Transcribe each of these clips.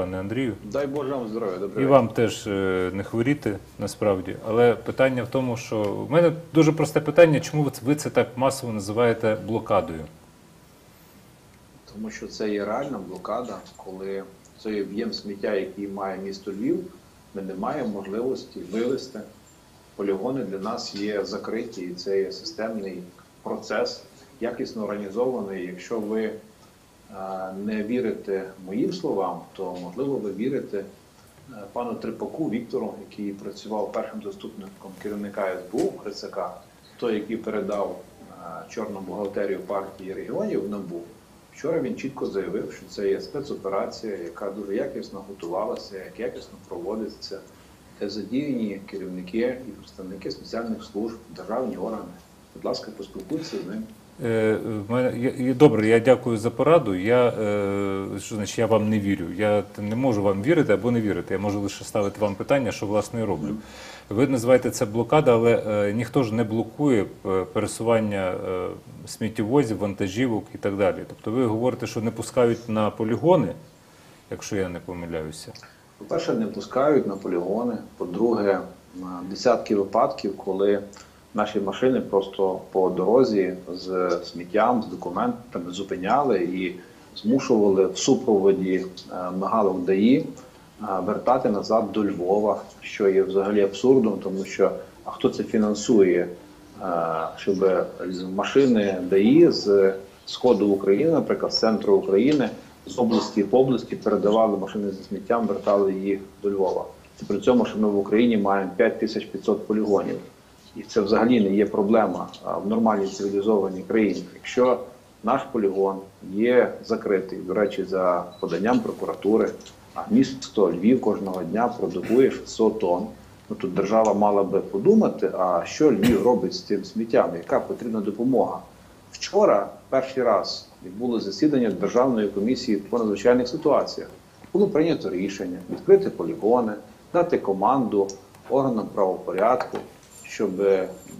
пане Андрію. Дай Боже вам здоров'я, добрий І вам теж е, не хворіти насправді. Але питання в тому, що в мене дуже просте питання: чому ви це- так масово називаєте блокадою? Тому що це є реальна блокада, коли цей об'єм сміття, який має місто Львів, ми не маємо можливості вивезти. Полігони для нас є закриті, і це є системний процес, якісно організований. Якщо ви не вірите моїм словам, то можливо ви вірите е, пану Трипаку Віктору, який працював першим заступником керівника СБУ Грицака, той, який передав е, чорну бухгалтерію партії регіонів НАБУ. Вчора він чітко заявив, що це є спецоперація, яка дуже якісно готувалася, як якісно проводиться, задіяні керівники і представники спеціальних служб, державні органи. Будь ласка, поспілкуйтеся з ним. Е, я- я- Добре, я дякую за пораду. Я, е, що значить, я вам не вірю. Я не можу вам вірити або не вірити. Я можу лише ставити вам питання, що власне і роблю. Ви називаєте це блокада, але е, ніхто ж не блокує пересування сміттєвозів, вантажівок і так далі. Тобто ви говорите, що не пускають на полігони, якщо я не помиляюся. По-перше, не пускають на полігони. По-друге, на десятки випадків, коли наші машини просто по дорозі з сміттям, з документами зупиняли і змушували в супроводі е, мигалок ДАІ е, вертати назад до Львова, що є взагалі абсурдом, тому що а хто це фінансує, е, щоб машини ДАІ з сходу України, наприклад, з центру України, з області в області передавали машини зі сміттям, вертали їх до Львова. При цьому, що ми в Україні маємо 5500 полігонів. І це взагалі не є проблема в нормальній цивілізованій країні. Якщо наш полігон є закритий, до речі, за поданням прокуратури, а місто Львів кожного дня продукує 600 тонн, ну тут держава мала би подумати, а що Львів робить з цим сміттям, яка потрібна допомога. Вчора перший раз відбулося засідання Державної комісії по надзвичайних ситуаціях. Було прийнято рішення відкрити полігони, дати команду органам правопорядку, щоб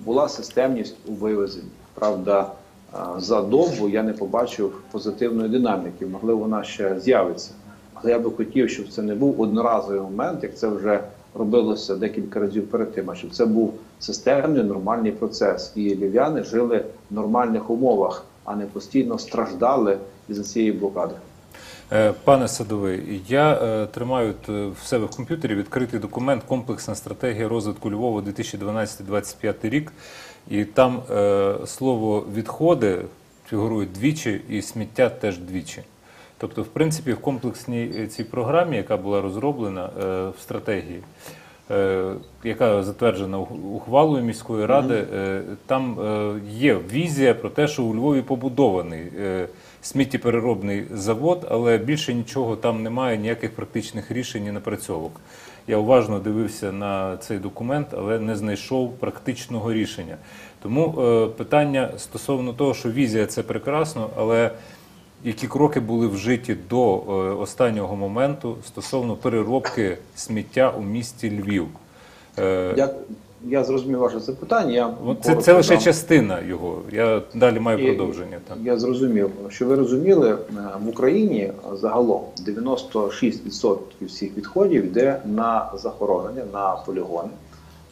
була системність у вивезенні. Правда, а, за добу я не побачив позитивної динаміки. Можливо, вона ще з'явиться. Але я би хотів, щоб це не був одноразовий момент, як це вже робилося декілька разів перед тим, а щоб це був системний нормальний процес. І львів'яни жили в нормальних умовах, а не постійно страждали із цієї блокади. Е, Пане Садовий, я е, тримаю в себе в комп'ютері відкритий документ Комплексна стратегія розвитку Львова 2012-2025 рік. І там е, слово відходи фігурує двічі, і сміття теж двічі. Тобто, в принципі, в комплексній цій програмі, яка була розроблена в стратегії, яка затверджена ухвалою міської ради, е, там е, є візія про те, що у Львові побудований е, сміттєпереробний завод, але більше нічого там немає, ніяких практичних рішень і напрацьовок. Я уважно дивився на цей документ, але не знайшов практичного рішення. Тому е, питання стосовно того, що візія це прекрасно, але які кроки були вжиті до е, останнього моменту стосовно переробки сміття у місті Львів? Е, Я, я зрозумів ваше запитання. Я це, це лише дам. частина його. Я далі маю І- продовження. Так. Я зрозумів, що ви розуміли, е, в Україні загалом 96% всіх відходів йде на захоронення, на полігони.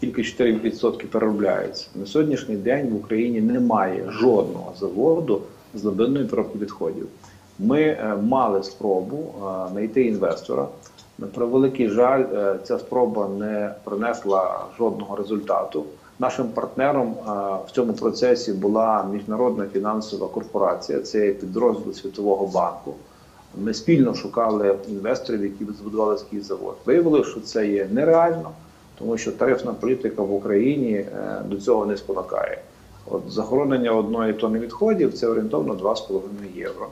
Тільки 4% переробляється. На сьогоднішній день в Україні немає жодного заводу з глибинної переробки відходів. Ми е, мали спробу е, знайти інвестора. На превеликий жаль, е, ця спроба не принесла жодного результату. Нашим партнером в цьому процесі була міжнародна фінансова корпорація, це підрозділ Світового банку. Ми спільно шукали інвесторів, які б збудували такий завод. Виявилося, що це є нереально, тому що тарифна політика в Україні до цього не спонукає. От захоронення одної тонни відходів це орієнтовно 2,5 євро.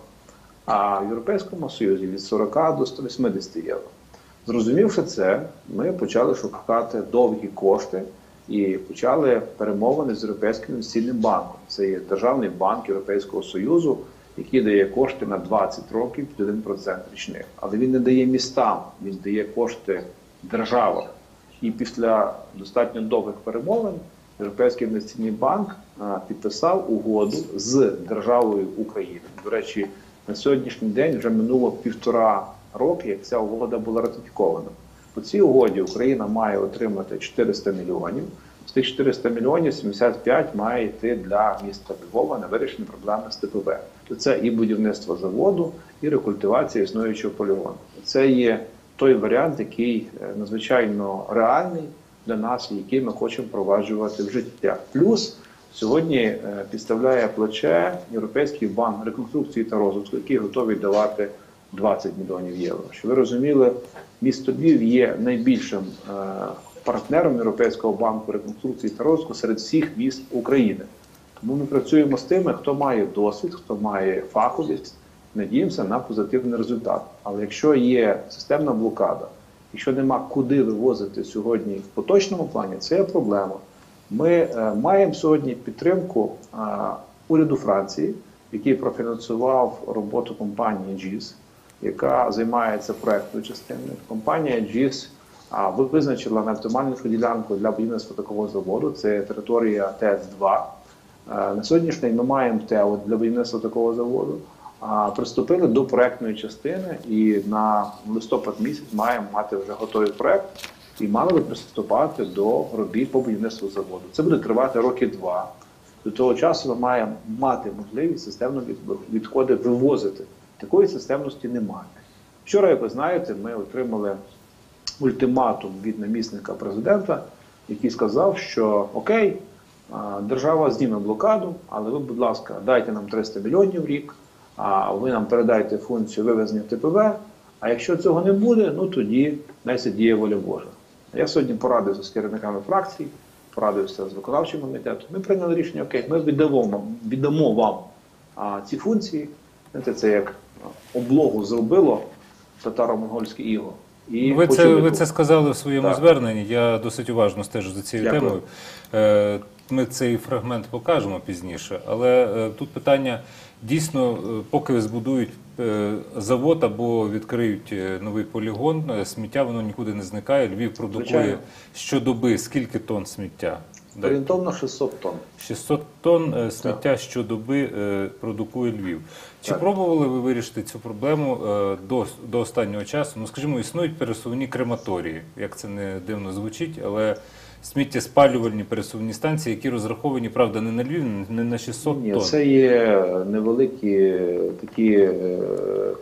А в Європейському Союзі від 40 до 180 євро. Зрозумівши це, ми почали шукати довгі кошти і почали перемовини з Європейським інвестиційним банком. Це є державний банк Європейського Союзу, який дає кошти на 20 років під 1% річних. Але він не дає містам, він дає кошти державам. І після достатньо довгих перемовин Європейський інвестиційний банк підписав угоду з державою України. До речі, на сьогоднішній день вже минуло півтора роки, як ця угода була ратифікована. По цій угоді Україна має отримати 400 мільйонів. З тих 400 мільйонів 75 має йти для міста Львова на вирішення проблеми з ТПВ. То це і будівництво заводу, і рекультивація існуючого полігону. Це є той варіант, який е, надзвичайно реальний для нас, і який ми хочемо впроваджувати в життя. Плюс сьогодні е, підставляє плече Європейський банк реконструкції та розвитку, який готовий давати 20 мільйонів євро. Щоб ви розуміли, місто Львів є найбільшим е, партнером Європейського банку реконструкції та розвитку серед всіх міст України. Тому ми працюємо з тими, хто має досвід, хто має фаховість. Надіємося на позитивний результат. Але якщо є системна блокада, якщо нема куди вивозити сьогодні в поточному плані, це є проблема. Ми е, маємо сьогодні підтримку е, уряду Франції, який профінансував роботу компанії GIS, яка займається проектною частиною. Компанія GIS визначила найоптимальнішу ділянку для будівництва такого заводу. Це територія ТЕЦ-2. Е, На сьогоднішній день ми маємо ТЕО для будівництва такого заводу. Приступили до проектної частини, і на листопад місяць маємо мати вже готовий проект і мали би приступати до робіт по будівництву заводу. Це буде тривати роки два. До того часу ми маємо мати можливість системно відходи вивозити. Такої системності немає. Вчора, як ви знаєте, ми отримали ультиматум від намісника президента, який сказав, що окей, держава зніме блокаду, але ви, будь ласка, дайте нам 300 мільйонів в рік, а ви нам передайте функцію вивезення ТПВ. А якщо цього не буде, ну тоді найся діє воля Божа. Я сьогодні порадився з керівниками фракцій, порадився з виконавчим комітетом. Ми прийняли рішення, окей, ми віддамо вам, віддамо вам а, ці функції. Знаєте, це як облогу зробило татаро-монгольське іго. І Ви це, ви це сказали в своєму Так. зверненні. Я досить уважно стежу за цією Дякую. темою. Ми цей фрагмент покажемо пізніше, але е, тут питання дійсно, е, поки збудують е, завод або відкриють новий полігон, сміття воно нікуди не зникає. Львів продукує Звичайно. щодоби скільки тонн сміття? Орієнтовно 600 тонн. 600 тонн сміття щодоби е, продукує Львів. Чи Так. пробували ви вирішити цю проблему до, до останнього часу? Ну, скажімо, існують пересувні крематорії, як це не дивно звучить, але сміттєспалювальні пересувні станції, які розраховані, правда, не на Львів, не на 600 Ні, тонн. це є невеликі такі е,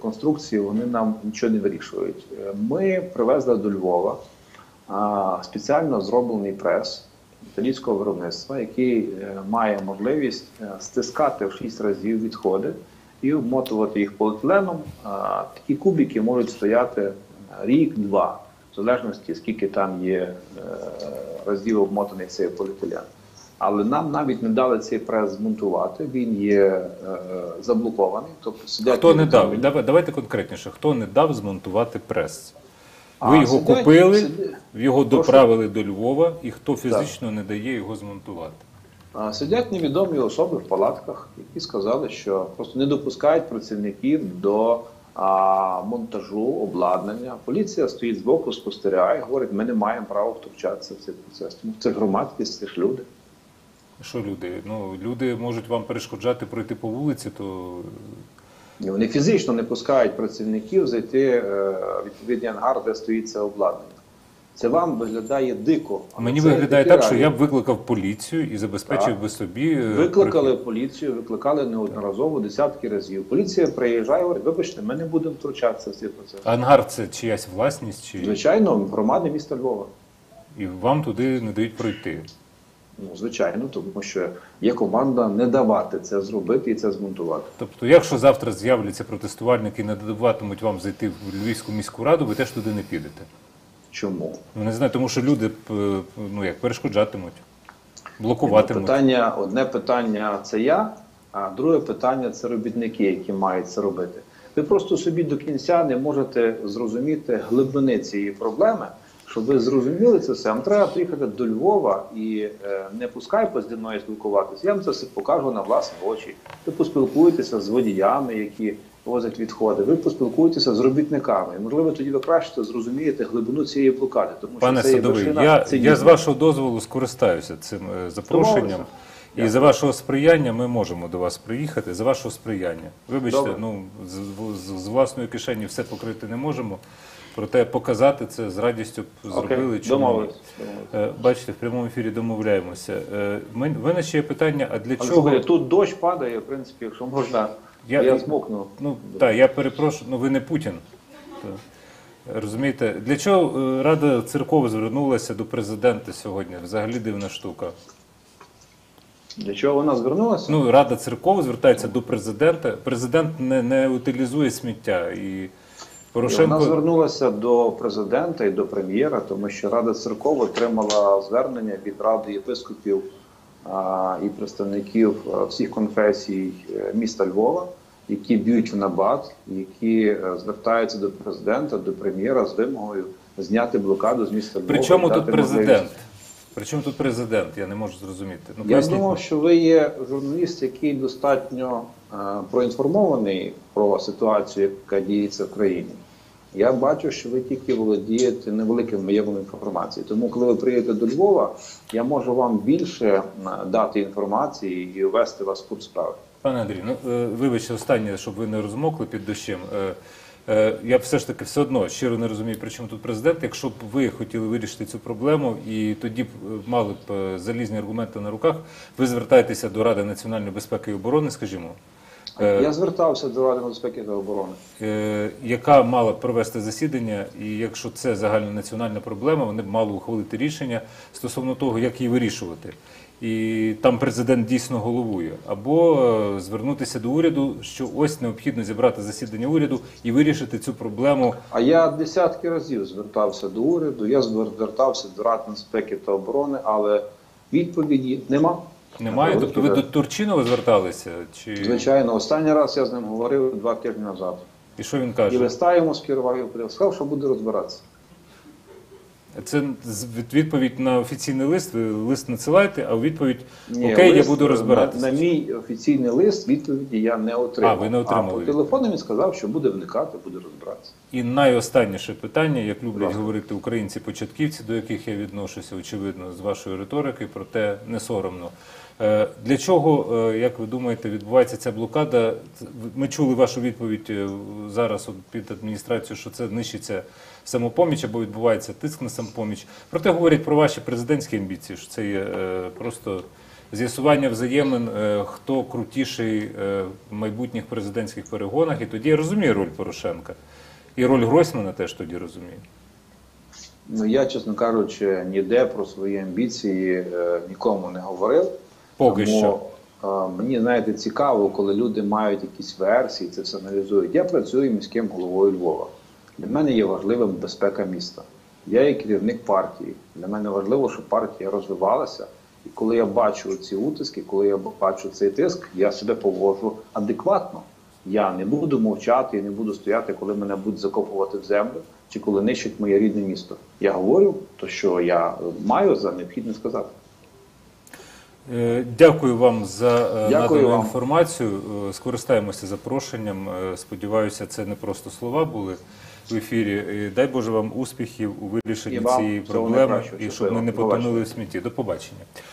конструкції, вони нам нічого не вирішують. Е, Ми привезли до Львова спеціально зроблений прес італійського виробництва, який е, має можливість е, стискати в 6 разів відходи і обмотувати їх поліетиленом. Такі кубики можуть стояти рік-два, в залежності скільки там є е, разів обмотаний цей поліетилен. Але нам навіть не дали цей прес змонтувати. Він є е, заблокований. Тобто сидять Хто не дав? Давайте конкретніше, хто не дав змонтувати прес? А, Ви його сидять- купили, сидять- його Прошу. доправили до Львова, і хто фізично не дає його змонтувати? Сидять невідомі особи в палатках, які сказали, що просто не допускають працівників до а, монтажу обладнання. Поліція стоїть збоку, спостерігає, говорить, ми не маємо права втручатися в цей процес. Тому це громадськість, це ж люди. Що люди? Ну, люди можуть вам перешкоджати пройти по вулиці, то Вони фізично не пускають працівників зайти е, в відповідний ангар, де стоїть це обладнання. Це вам виглядає дико. але Мені виглядає так, що я б викликав поліцію і забезпечив Так. би собі. е, Викликали поліцію, викликали неодноразово десятки разів. Поліція приїжджає, говорить, вибачте, ми не будемо втручатися в цей процес. Ангар це чиясь власність, чи Звичайно, громади міста Львова. і вам туди не дають пройти. Ну, звичайно, тому що є команда не давати це зробити і це змонтувати. Тобто, якщо завтра з'являться протестувальники і не дадаватимуть вам зайти в Львівську міську раду, ви теж туди не підете. Чому? Ну не знаю, тому що люди е, ну як перешкоджатимуть, блокуватимуть. Питання, одне питання це я, а друге питання це робітники, які мають це робити. Ви просто собі до кінця не можете зрозуміти глибини цієї проблеми. Щоб ви зрозуміли це все, вам треба приїхати до Львова і е, не пускай зі мною спілкуватися. Я вам це все покажу на власні очі. Ви поспілкуєтеся з водіями, які возять відходи. Ви поспілкуєтеся з робітниками. І, можливо, тоді ви краще зрозумієте глибину цієї блокади. Тому Пане що це Садовий, вершина я, я з вашого дозволу скористаюся цим е, запрошенням. І за вашого сприяння ми можемо до вас приїхати. За вашого сприяння. Вибачте, Добре. ну з, з, з власної кишені все покрити не можемо. Проте показати це з радістю б зробили. Чому. Е, Бачите, в прямому ефірі домовляємося. Е, мен- В мене ще є питання: а для Але чого? тут дощ падає, в принципі, якщо можна, Я- я, змокну. Ну так, я перепрошую, ну ви не Путін. Розумієте, для чого е, Рада церков звернулася до президента сьогодні? Взагалі дивна штука. Для чого вона звернулася? Ну, Рада церков звертається до президента. Президент не, не утилізує сміття. І І Вона звернулася до президента і до прем'єра, тому що Рада церков отримала звернення від Ради єпископів і представників всіх конфесій е, міста Львова, які б'ють в набат, які е, звертаються до президента, до прем'єра з вимогою зняти блокаду з міста Львова. При чому тут президент? можливість- При тут президент? Я не можу зрозуміти. Ну, Я думав, що ви є журналіст, який достатньо е, проінформований про ситуацію, яка діється в країні. Я бачу, що ви тільки володієте невеликим об'ємом інформації. Тому, коли ви приїдете до Львова, я можу вам більше е, дати інформації і ввести вас в курс справи. Пане Андрій, ну е, вибачте, останнє, щоб ви не розмокли під дощем. Е, Я все ж таки все одно щиро не розумію, при чому тут президент. Якщо б ви хотіли вирішити цю проблему, і тоді б мали б залізні аргументи на руках, ви звертаєтеся до Ради національної безпеки і оборони, скажімо, Я звертався до Ради безпеки та оборони. е, яка мала б провести засідання, і якщо це загальнонаціональна проблема, вони б мали ухвалити рішення стосовно того, як її вирішувати. І там президент дійсно головує, або е, звернутися до уряду, що ось необхідно зібрати засідання уряду і вирішити цю проблему. А я десятки разів звертався до уряду, я звертався до Ради безпеки та оборони, але відповіді нема. Немає. Тобто ви до Турчинова зверталися? Чи Звичайно, останній раз я з ним говорив два тижні назад. і що він І каже? листа йому скерував і сказав, що буде розбиратися. Це відповідь на офіційний лист. Ви лист надсилаєте, а у відповідь Ні, окей, я буду розбиратися. На, на мій офіційний лист відповіді я не отримав. А, ви не отримали А по телефону він сказав, що буде вникати, буде розбиратися. І найостанніше питання, як люблять ласка. говорити українці-початківці, до яких я відношуся, очевидно, з вашої риторики, проте не соромно. Е, Для чого, е, як ви думаєте, відбувається ця блокада? Ми чули вашу відповідь е, зараз під адміністрацію, що це нищиться самопоміч або відбувається тиск на самопоміч. Проте говорять про ваші президентські амбіції, що це є е, просто з'ясування взаємин, е, хто крутіший е, в майбутніх президентських перегонах. І тоді я розумію роль Порошенка. І роль Гройсмана теж тоді розумію. Ну я, чесно кажучи, ніде про свої амбіції нікому не говорив. Поки Тому, що. мені знаєте цікаво, коли люди мають якісь версії, це все аналізують. Я працюю міським головою Львова. Для мене є важливим безпека міста. Я є керівник партії. Для мене важливо, щоб партія розвивалася. І коли я бачу ці утиски, коли я бачу цей тиск, я себе поводжу адекватно. Я не буду мовчати, я не буду стояти, коли мене будуть закопувати в землю, чи коли нищать моє рідне місто. Я говорю, то що я маю за необхідне сказати. Е, Дякую вам за е, Дякую надану вам. інформацію. Е, Скористаємося запрошенням. Сподіваюся, це не просто слова були в ефірі. І Дай Боже вам успіхів у вирішенні І вам цієї всього проблеми найкращого. і щоб Щасливо. ми не До потонули в смітті. До побачення.